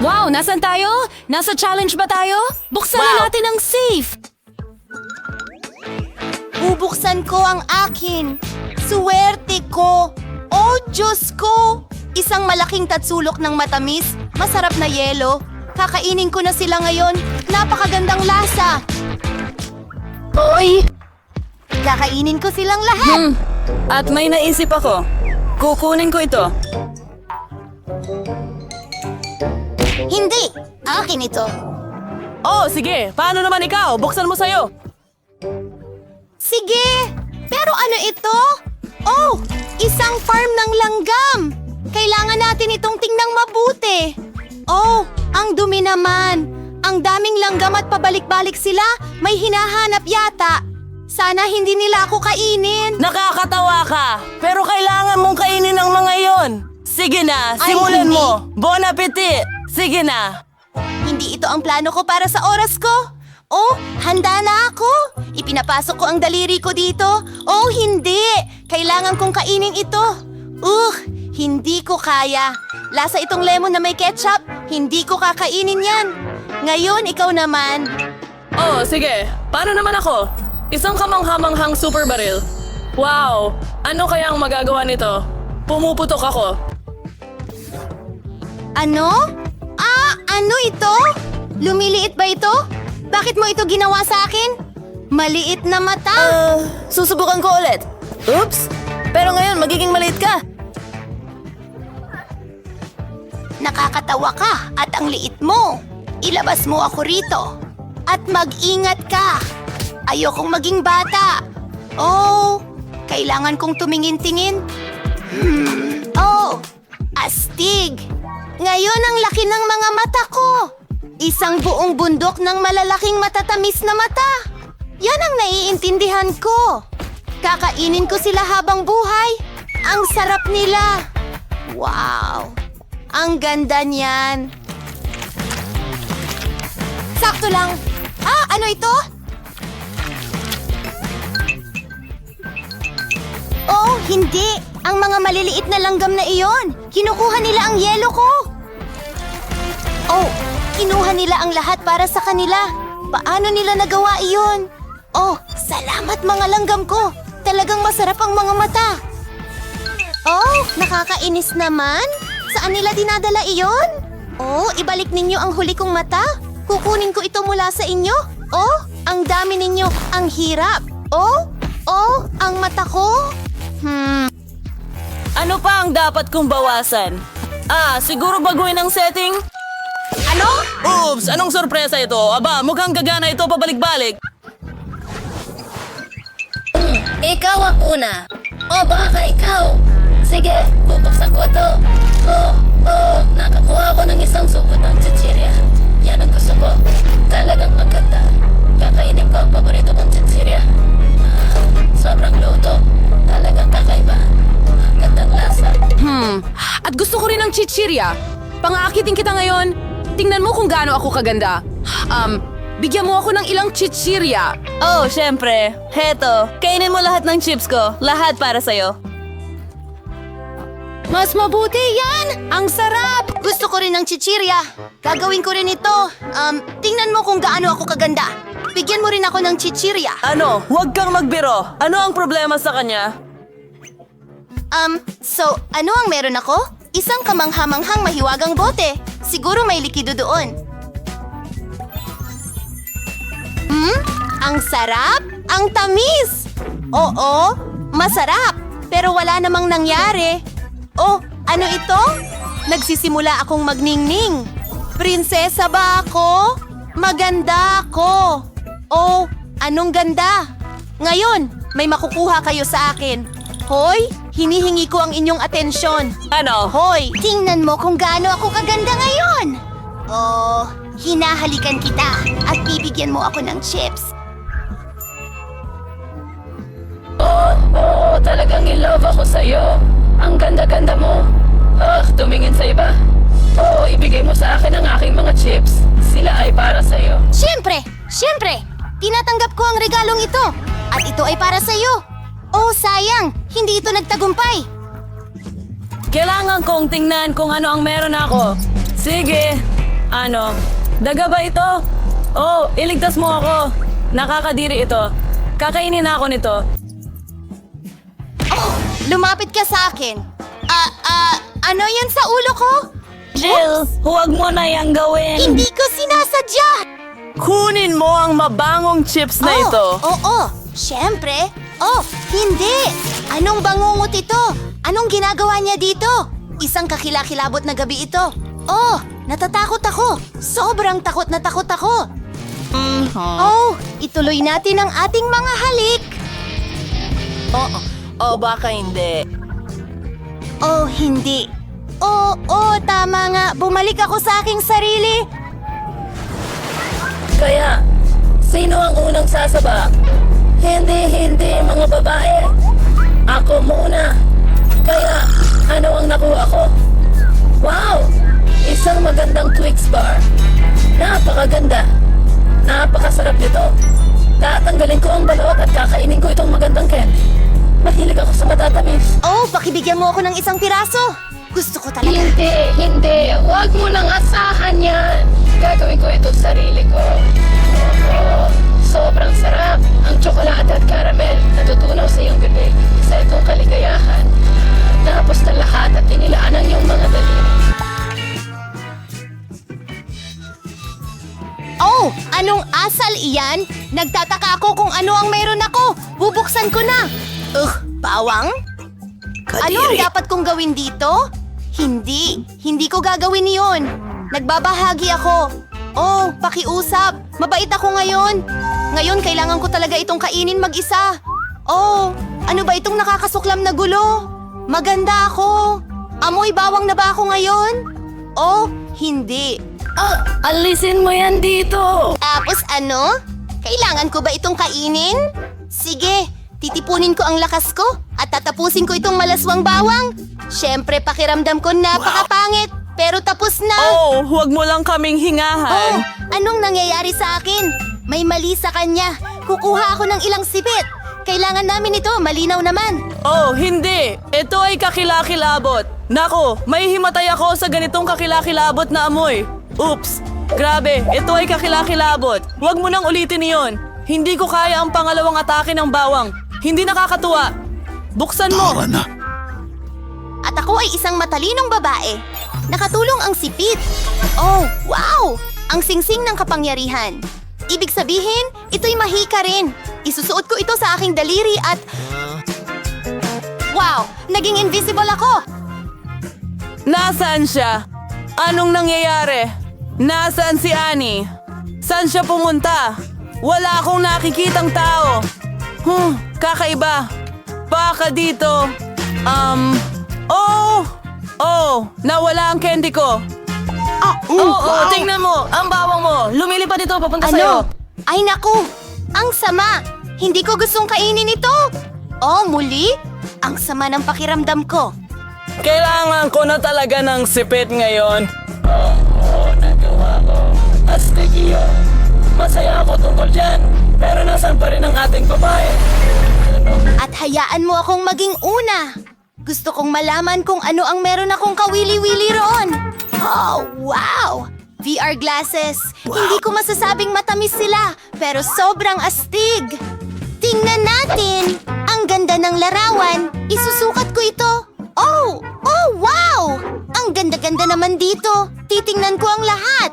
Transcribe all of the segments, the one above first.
Wow, nasan tayo? Nasa challenge ba tayo? Buksan na Wow. natin ang safe! Bubuksan ko ang akin. Suwerte ko. Oh, Diyos ko! Isang malaking tatsulok ng matamis, masarap na yelo. Kakainin ko na sila ngayon. Napakagandang lasa. Oy! Kakainin ko silang lahat. Hmm. At may naisip ako. Kukunin ko ito. Hindi! Akin ito. Oh, sige. Paano naman ikaw? Buksan mo sa'yo. Sige! Pero ano ito? Oh! Isang farm ng langgam! Kailangan natin itong tingnang mabuti. Oh! Ang dumi naman! Ang daming langgam at pabalik-balik sila. May hinahanap yata. Sana hindi nila ako kainin. Nakakatawa ka. Pero kailangan mong kainin ang mga yon. Sige na, Ay, simulan hindi. mo. Bon appetit. Sige na. Hindi ito ang plano ko para sa oras ko. Oh, handa na ako. Ipinapasok ko ang daliri ko dito. Oh, hindi. Kailangan kong kainin ito. Uh, hindi ko kaya. Lasa itong lemon na may ketchup. Hindi ko kakainin yan. Ngayon, ikaw naman. Oh, sige. Paano naman ako? Isang kamanghamanghang super baril. Wow! Ano kaya ang magagawa nito? Pumuputok ako. Ano? Ano ito? Lumiliit ba ito? Bakit mo ito ginawa sa akin? Maliit na mata. Uh, susubukan ko ulit. Oops! Pero ngayon, magiging maliit ka. Nakakatawa ka at ang liit mo. Ilabas mo ako rito. At mag-ingat ka. Ayokong maging bata. Oh, kailangan kong tumingin-tingin. Hmm. Oh, astig. Ngayon ang laki ng mga mata ko. Isang buong bundok ng malalaking matatamis na mata. Yan ang naiintindihan ko. Kakainin ko sila habang buhay. Ang sarap nila. Wow! Ang ganda niyan. Sakto lang. Ah, ano ito? Oh, hindi. Ang mga maliliit na langgam na iyon. Kinukuha nila ang yelo ko. Oh, kinuha nila ang lahat para sa kanila. Paano nila nagawa iyon? Oh, salamat mga langgam ko. Talagang masarap ang mga mata. Oh, nakakainis naman. Saan nila dinadala iyon? Oh, ibalik ninyo ang huli kong mata. Kukunin ko ito mula sa inyo. Oh, ang dami ninyo. Ang hirap. Oh, oh, ang mata ko. Hmm, Ano pa ang dapat kong bawasan? Ah, siguro baguhin ang setting? Ano? Oops! Anong sorpresa ito? Aba, mukhang gagana ito pabalik-balik. Ikaw ang una. O baka ikaw. Sige, bubuksan ko to. Oh, oh, nakakuha ko ng isang suko ng chichirya. Yan ang gusto ko. Talagang maganda. Kakainin ko ang paborito kong chichirya. Ah, sobrang luto. Talagang kakaiba. Ang gandang lasa. Hmm, at gusto ko rin ng chichirya. Pangakitin kita ngayon. Tingnan mo kung gaano ako kaganda. Um, bigyan mo ako ng ilang chichirya. Oh, syempre. Heto, kainin mo lahat ng chips ko. Lahat para sa'yo. Mas mabuti yan! Ang sarap! Gusto ko rin ng chichirya. Gagawin ko rin ito. Um, tingnan mo kung gaano ako kaganda. Bigyan mo rin ako ng chichirya. Ano? Huwag kang magbiro. Ano ang problema sa kanya? Um, so, ano ang meron ako? Isang kamanghamanghang mahiwagang bote. Siguro may likido doon. Hmm? Ang sarap? Ang tamis! Oo, masarap. Pero wala namang nangyari. Oh, ano ito? Nagsisimula akong magningning. Prinsesa ba ako? Maganda ako. Oh, anong ganda? Ngayon, may makukuha kayo sa akin. Hoy, hinihingi ko ang inyong atensyon. Ano? Hoy, tingnan mo kung gaano ako kaganda ngayon. Oh, hinahalikan kita at bibigyan mo ako ng chips. Oo, talagang in love ako sa'yo. Ang ganda-ganda mo. Ah, tumingin sa iba. Oo, ibigay mo sa akin ang aking mga chips. Sila ay para sa'yo. Siyempre, siyempre, tinatanggap ko ang regalong ito. At ito ay para sa iyo. Oh, sayang, hindi ito nagtagumpay. Kailangan kong tingnan kung ano ang meron ako. Sige, Ano? Daga ba ito? Oh, iligtas mo ako. Nakakadiri ito. Kakainin na ako nito. Lumapit ka sa akin. Ah, ah, ano yan sa ulo ko? Jill, huwag mo na yang gawin. Hindi ko sinasadya! Kunin mo ang mabangong chips na oh, ito. Oo, syempre. Oh, hindi. Anong bangungot ito? Anong ginagawa niya dito? Isang kakilakilabot na gabi ito. Oh, natatakot ako. Sobrang takot na takot ako. Oh, ituloy natin ang ating mga halik. Oh, oh, baka hindi. Oh, hindi. Oh, oh, tama nga. Bumalik ako sa aking sarili. Kaya, sino ang unang sasaba? Hindi, hindi, mga babae. Ako muna. Kaya, ano ang nakuha ko? Wow! Isang magandang Twix bar. Napakaganda. Napakasarap nito. Tatanggalin ko ang balot at kakainin ko itong magandang candy. Mahilig ako sa matatamis. Oh, pakibigyan mo ako ng isang piraso. Gusto ko talaga. Hindi, hindi. Huwag mo nang asahan yan. Gagawin ko ito sa sarili ko. Oo, sobrang sarap. Iyan? Nagtataka ako kung ano ang meron ako. Bubuksan ko na. Ugh, bawang? Ano ang dapat kong gawin dito? Hindi, hindi ko gagawin iyon. Nagbabahagi ako. Oh, pakiusap. Mabait ako ngayon. Ngayon, kailangan ko talaga itong kainin mag-isa. Oh, ano ba itong nakakasuklam na gulo? Maganda ako. Amoy bawang na ba ako ngayon? Oh, hindi. Ah, alisin mo yan dito. Tapos ano? Kailangan ko ba itong kainin? Sige, titipunin ko ang lakas ko at tatapusin ko itong malaswang bawang. Siyempre, pakiramdam ko napakapangit, pero tapos na. Oh, huwag mo lang kaming Oh, hingahan. anong nangyayari sa akin? May mali sa kanya. Kukuha ako ng ilang sipit. Kailangan namin ito, malinaw naman. Oh, hindi. Ito ay kakilakilabot. Nako, may himatay ako sa ganitong kakilakilabot na amoy. Oops. Grabe, ito ay kakilakilabot. Huwag mo nang ulitin iyon. Hindi ko kaya ang pangalawang atake ng bawang. Hindi nakakatuwa. Buksan mo. At ako ay isang matalinong babae. Nakatulong ang sipit. Oh, wow! Ang singsing ng kapangyarihan. Ibig sabihin, ito'y mahika rin. Isusuot ko ito sa aking daliri at... Wow! Naging invisible ako! Nasaan siya? Anong nangyayari? Nasaan si Annie? Saan siya pumunta? Wala akong nakikitang tao. Hmm, kakaiba. Baka dito. Um, oh! Oh, nawala ang candy ko. Ah, Oo, oh, tingnan mo. Ang bawang mo. Lumilipad ito papunta sa'yo. Ano? Ay naku! Ang sama! Hindi ko gustong kainin ito! Oh, muli? Ang sama ng pakiramdam ko. Kailangan ko na talaga ng sipit ngayon. Astig iyon. Masaya ako tungkol dyan. Pero nasan pa rin ang ating babae? At hayaan mo akong maging una. Gusto kong malaman kung ano ang meron akong kawili-wili roon. Oh, wow! VR glasses. Hindi ko masasabing matamis sila, pero sobrang astig. Tingnan natin. Ang ganda ng larawan. Isusukat ko ito. Oh! Oh, wow! Ang ganda-ganda naman dito. Titingnan ko ang lahat.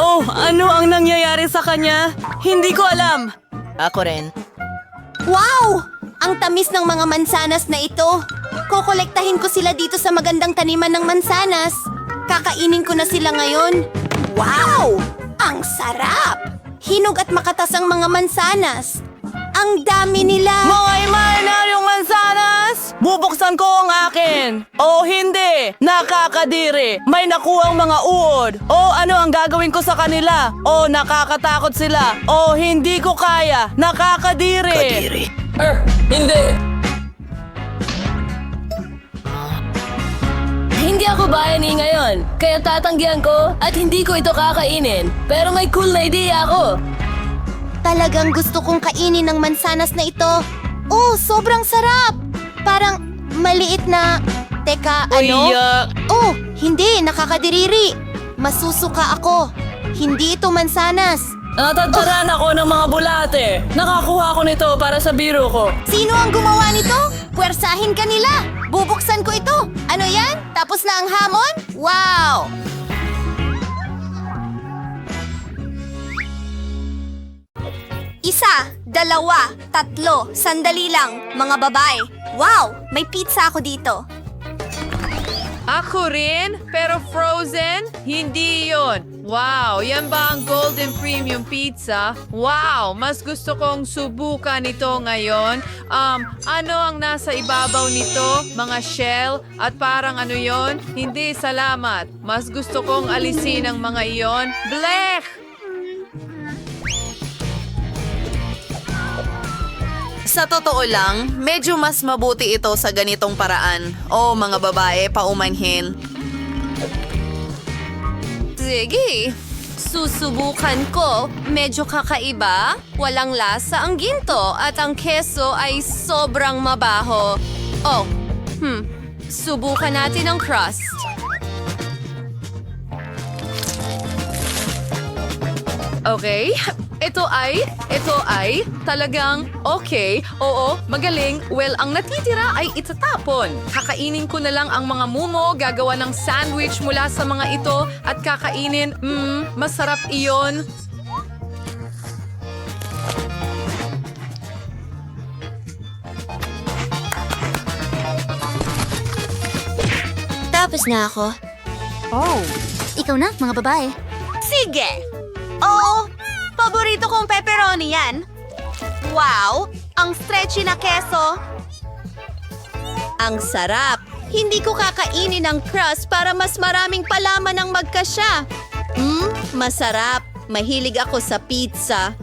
Oh, ano ang nangyayari sa kanya? Hindi ko alam. Wow! Ang tamis ng mga mansanas na ito. Kokolektahin ko sila dito sa magandang taniman ng mansanas. Kakainin ko na sila ngayon. Wow! Ang sarap! Hinog at makatas ang mga mansanas. Ang dami nila! Mga imaginaryong mansanas! Bubuksan ko ang akin! O hindi! Nakakadiri! May nakuhang mga uod! O ano ang gagawin ko sa kanila? O nakakatakot sila! O hindi ko kaya! Nakakadiri! Er, hindi. Hindi ako bayani ngayon, kaya tatanggihan ko at hindi ko ito kakainin. Pero may cool na idea ako. Talagang gusto kong kainin ng mansanas na ito. Oh, sobrang sarap! Parang maliit na... Teka, ano? Uyak. Oh, Hindi, nakakadiriri. Masusuka ako. Hindi ito mansanas. Natatsaran ako ng mga bulate. Nakakuha ko nito para sa biro ko. Sino ang gumawa nito? Puwersahin ka nila. Bubuksan ko ito. Ano yan? Tapos na ang hamon? Wow! Isa, dalawa, tatlo, sandali lang, mga babae. Wow! May pizza ako dito. Ako rin, pero frozen? Hindi yon. Wow, yan ba ang Golden Premium Pizza? Wow, mas gusto kong subukan ito ngayon. Um, ano ang nasa ibabaw nito? Mga shell? At parang ano yon? Hindi, salamat. Mas gusto kong alisin ang mga iyon. Blech! Sa totoo lang, medyo mas mabuti ito sa ganitong paraan. O mga babae, paumanhin. Sige, susubukan ko. Medyo kakaiba, walang lasa ang ginto at ang keso ay sobrang mabaho. Oh, hmm, subukan natin ang crust. Okay, ito ay, ito ay talagang okay, oo, magaling. Well, ang natitira ay itatapon. Kakainin ko na lang ang mga mumo, gagawa ng sandwich mula sa mga ito at kakainin, mmm, masarap iyon. Tapos na ako. Oh. Ikaw na, mga babae. Sige! Oo, kong pepperoni yan. Wow, ang stretchy na keso. Ang sarap. Hindi ko kakainin ang crust para mas maraming palaman ang magkasya. Hmm, masarap. Mahilig ako sa pizza.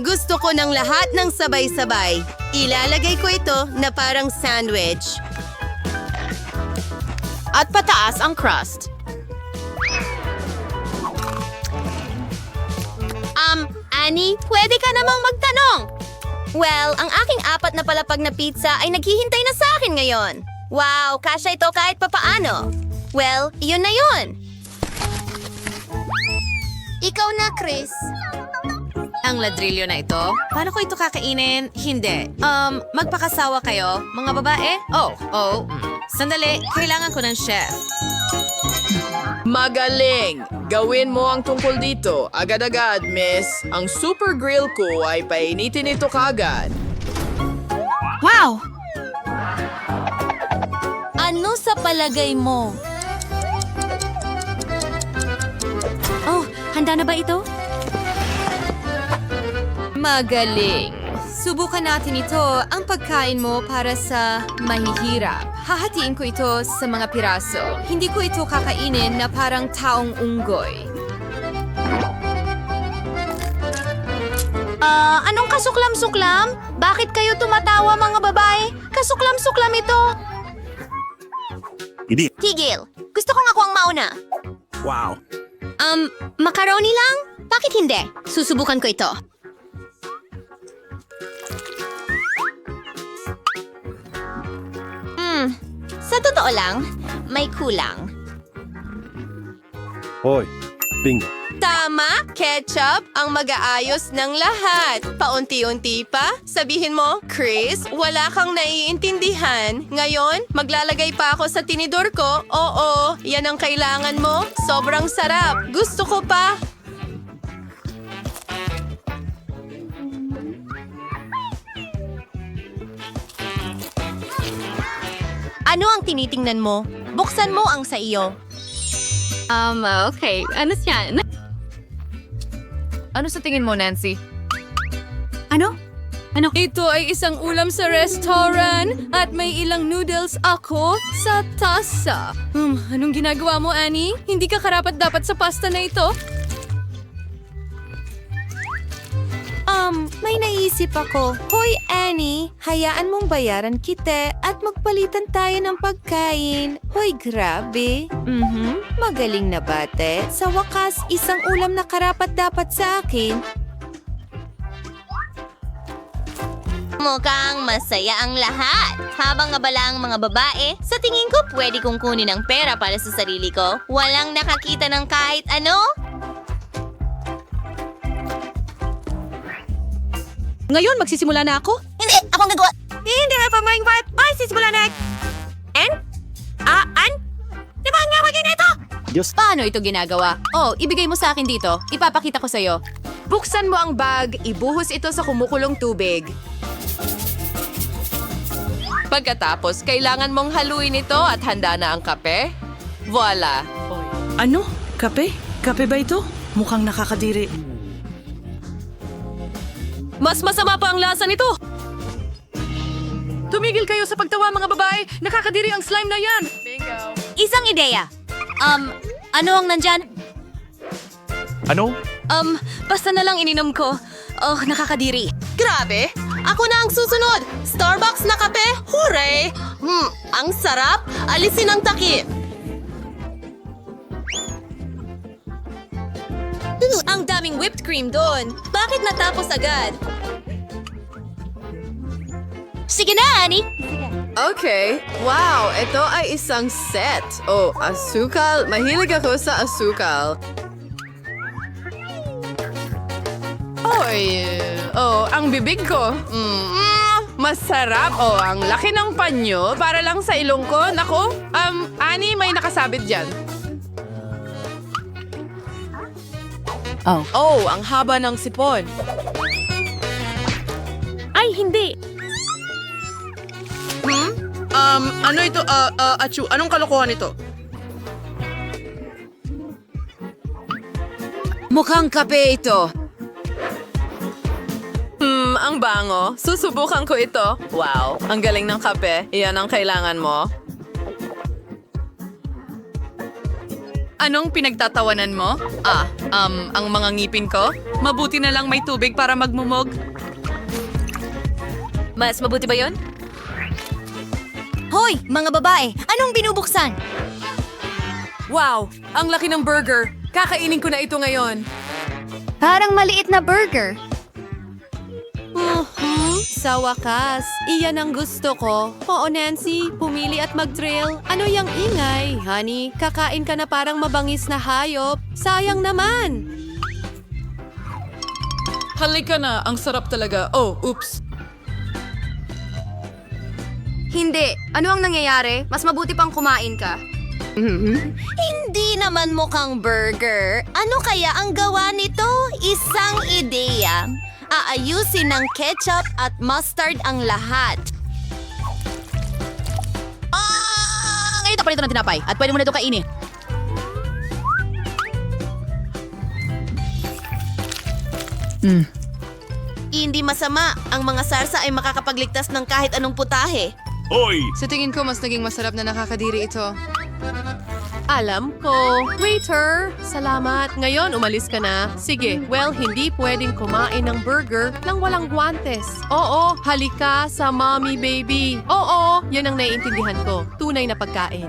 Gusto ko ng lahat ng sabay-sabay. Ilalagay ko ito na parang sandwich. At pataas ang crust. Annie, pwede ka namang magtanong. Well, ang aking apat na palapag na pizza ay naghihintay na sa akin ngayon. Wow, kasya ito kahit papaano. Well, yun na yun. Ikaw na, Chris. Ang ladrillo na ito? Paano ko ito kakainin? Hindi. Um, magpakasawa kayo, mga babae? Oh, oh. mm. Sandali, kailangan ko ng chef. Magaling! Gawin mo ang tungkol dito. Agad-agad, miss. Ang super grill ko ay painitin ito kagad. Wow! Ano sa palagay mo? Oh, handa na ba ito? Magaling. Subukan natin ito ang pagkain mo para sa mahihirap. Hahatiin ko ito sa mga piraso. Hindi ko ito kakainin na parang taong unggoy. Ah, anong kasuklam-suklam? Bakit kayo tumatawa mga babae? Kasuklam-suklam ito. Hindi. Tigil. Gusto kong ako ang mauna. Wow. Um, macaroni lang? Bakit hindi? Susubukan ko ito. Hmm, sa totoo lang, may kulang. Hoy. Bingo. Tama, ketchup ang mag-aayos ng lahat. Paunti-unti pa, sabihin mo, Chris, wala kang naiintindihan. Ngayon, maglalagay pa ako sa tinidor ko. Oo, yan ang kailangan mo. Sobrang sarap. Gusto ko pa. Ano ang tinitingnan mo? Buksan mo ang sa iyo. Um, okay. Ano siya? Ano sa tingin mo, Nancy? Ano? Ito ay isang ulam sa restaurant at may ilang noodles ako sa tasa. Hmm, anong ginagawa mo, Annie? Hindi ka karapat dapat sa pasta na ito? Um, may naisip ako. Hoy, Annie, hayaan mong bayaran kita at magpalitan tayo ng pagkain. Hoy, grabe. Mhm, magaling na bate. Sa wakas, isang ulam na karapat dapat sa akin. Mukhang masaya ang lahat. Habang abala ang mga babae, sa tingin ko pwede kong kunin ang pera para sa sarili ko. Walang nakakita ng kahit ano. Ngayon, magsisimula na ako? Hindi, ako ang gagawa. Hindi nga pa maing vibe. Ay, sisimula na. En? Ah, an? Di ba nga maging ito? Diyos. Paano ito ginagawa? Oh, ibigay mo sa akin dito. Ipapakita ko sa'yo. Buksan mo ang bag, ibuhos ito sa kumukulong tubig. Pagkatapos, kailangan mong haluin ito at handa na ang kape. Voila! Ano? Kape? Kape ba ito? Mukhang nakakadiri. Mas masama pa ang lasa nito! Tumigil kayo sa pagtawa mga babae! Nakakadiri ang slime na yan! Isang ideya. Um, ano ang nandyan? Ano? Um, basta na lang ininom ko. Oh, nakakadiri. Grabe! Ako na ang susunod! Starbucks na kape? Hooray! Hmm, ang sarap! Alisin ang takip! Ang daming whipped cream doon. Bakit natapos agad? Sige na, Annie. Okay. Wow, ito ay isang set. Oh, asukal. Mahilig ako sa asukal. Oy, oh, ang bibig ko. Mm, masarap. Oh, ang laki ng panyo para lang sa ilong ko. Nako, um, Ani, may nakasabit dyan. Oh. Oh, ang haba ng sipon. Ay, hindi. Um, ano ito? Uh, uh, Achu, anong kalokohan ito? Mukhang kape ito. Hmm, ang bango. Susubukan ko ito. Wow, ang galing ng kape. Iyan ang kailangan mo. Anong pinagtatawanan mo? Ah, um, ang mga ngipin ko? Mabuti na lang may tubig para magmumog. Mas mabuti ba yon? Hoy, mga babae, anong binubuksan? Wow, ang laki ng burger. Kakainin ko na ito ngayon. Parang maliit na burger. Sa wakas, iyan ang gusto ko. Oo, Nancy, pumili at mag-drill. Ano yung ingay? Honey, kakain ka na parang mabangis na hayop. Sayang naman. Halika na, ang sarap talaga. Oh, oops. Hindi. Ano ang nangyayari? Mas mabuti pang kumain ka. Hindi naman mukhang burger. Ano kaya ang gawa nito? Isang ideya. Aayusin ng ketchup at mustard ang lahat. Ah! Ngayon pa ito ng tinapay at pwede mo na ito kainin. Hindi masama. Ang mga sarsa ay makakapagligtas ng kahit anong putahe. Hoy! Sa tingin ko, mas naging masarap na nakakadiri ito. Alam ko. Waiter, salamat. Ngayon, umalis ka na. Sige, well, hindi pwedeng kumain ng burger nang walang guantes. Oo, halika sa mommy baby. Oo, yan ang naiintindihan ko. Tunay na pagkain.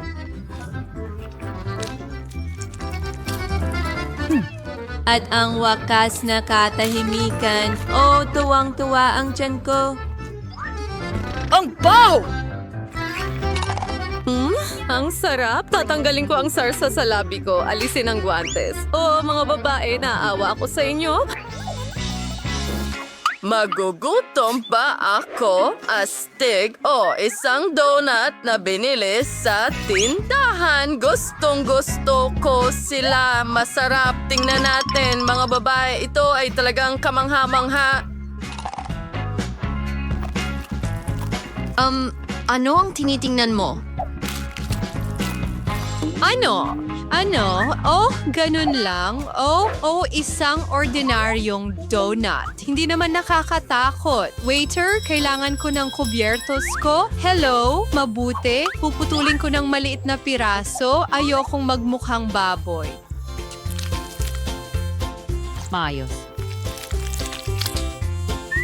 At ang wakas na katahimikan. Oh, tuwang-tuwa ang tiyan ko. Ang baw! Ang sarap. Tatanggalin ko ang sarsa sa labi ko. Alisin ang guantes. Oh, mga babae, naawa ako sa inyo. Magugutom pa ako, astig o isang donut na binili sa tindahan. Gustong gusto ko sila. Masarap. Tingnan natin, mga babae. Ito ay talagang kamangha-mangha. Um, ano ang tinitingnan mo? Ano? Ano? Oh, ganun lang. Oh, oh, isang ordinaryong donut. Hindi naman nakakatakot. Waiter, kailangan ko ng kubyertos ko. Hello? Mabuti? Puputulin ko ng maliit na piraso. Ayokong magmukhang baboy. Maayos.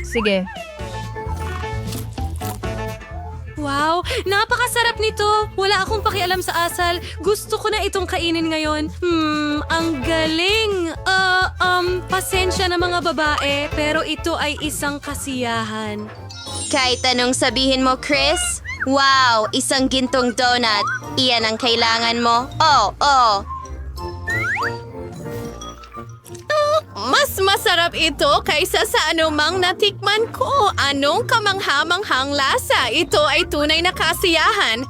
Sige. Wow, napakasarap nito. Wala akong pakialam sa asal. Gusto ko na itong kainin ngayon. Hmm, ang galing. Ah, um, pasensya na mga babae, pero ito ay isang kasiyahan. Kahit anong sabihin mo, Chris? Wow, isang gintong donut. Iyan ang kailangan mo? Oh, oh. Mas masarap ito kaysa sa anumang natikman ko. Anong kamanghamanghang lasa? Ito ay tunay na kasiyahan.